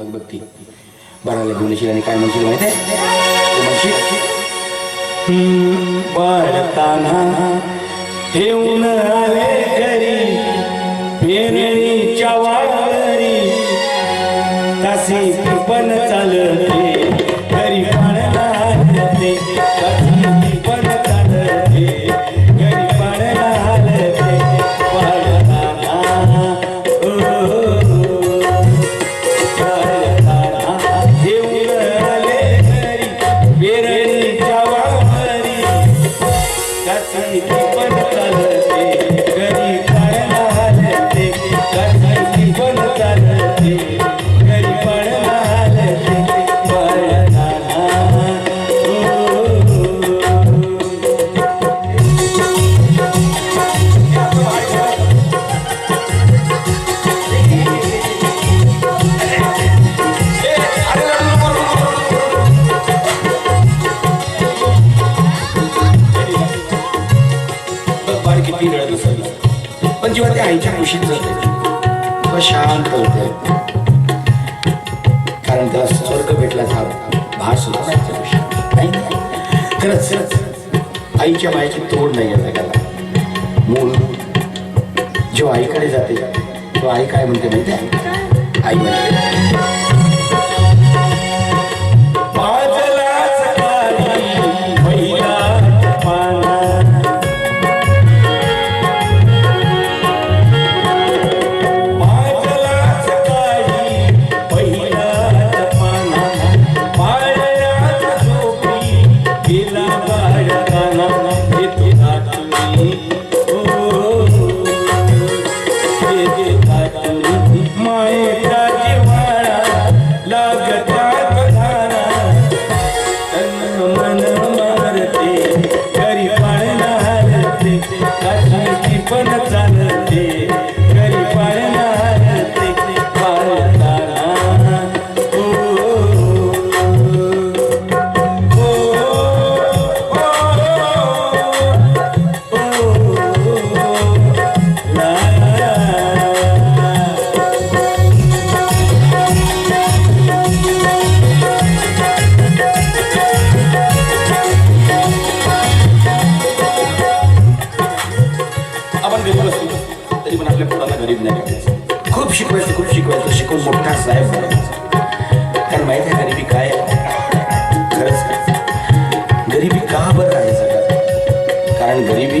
बघ बघ ती. बाळाला घेऊन येशील आणि काय म्हणशील माहिती आहे? म्हणशील? "हम्म, बाळताना ठेवून आले घरी. पेरणीच्या वावरी चालते घरी पाण्याला चालते कशी पण चालते. तेव्हा शांत होते. कारण त्याला स्वर्ग भेटला हा भास सुद्धा आईच्या नाही खरंच. आईच्या मायेची तोड नाही आहे जगाला मूल जेव्हा आईकडे जाते तेव्हा आई काय म्हणते माहिती आहे? आई म्हणते मायेचा आपल्या पोराला गरीब नाही करायचं खूप शिकवायचं खूप शिकवायचं शिकवून मोठा साहेब बनायचा कारण माहिती आहे गरिबी काय आहे? खरंच गरिबी का बरं आहे जगात कारण गरिबी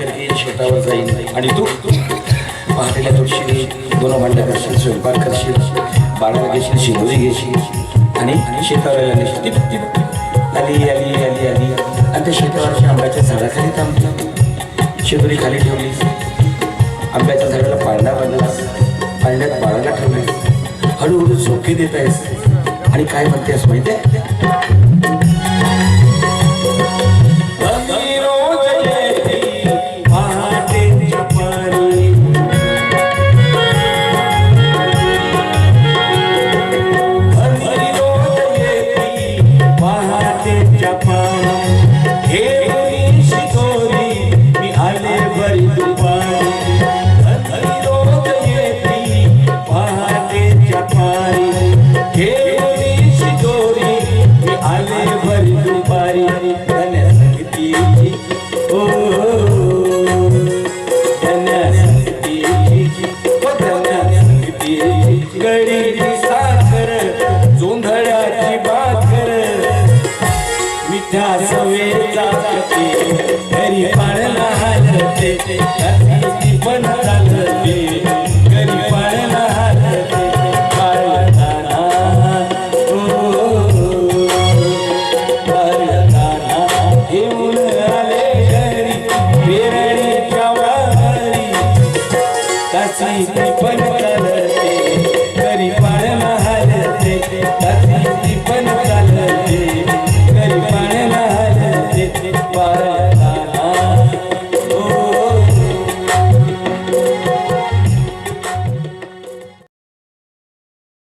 बैलजोडी शेतावर जाईन आणि तू पहाटेला तुळशी दोन भांड्या करशील स्वयंपाक करशील बाळाला घेशील शिंदोरी घेशील आणि शेतावर लागशील टिप टिप आली आली आली आली. आणि त्या शेतावरच्या आंब्याच्या झाडाखाली थांबली. शिंदोरी खाली ठेवली. आंब्याच्या झाडाला पाळणा बांधलास पाळण्यात बाळाला ठेवलीस हळूहळू झोके देत आहेस. आणि काय म्हणतेस माहिती आहे चालते त्याची पण चालते घरी पाळणा हालते पाळताना घेऊन आले घरी पण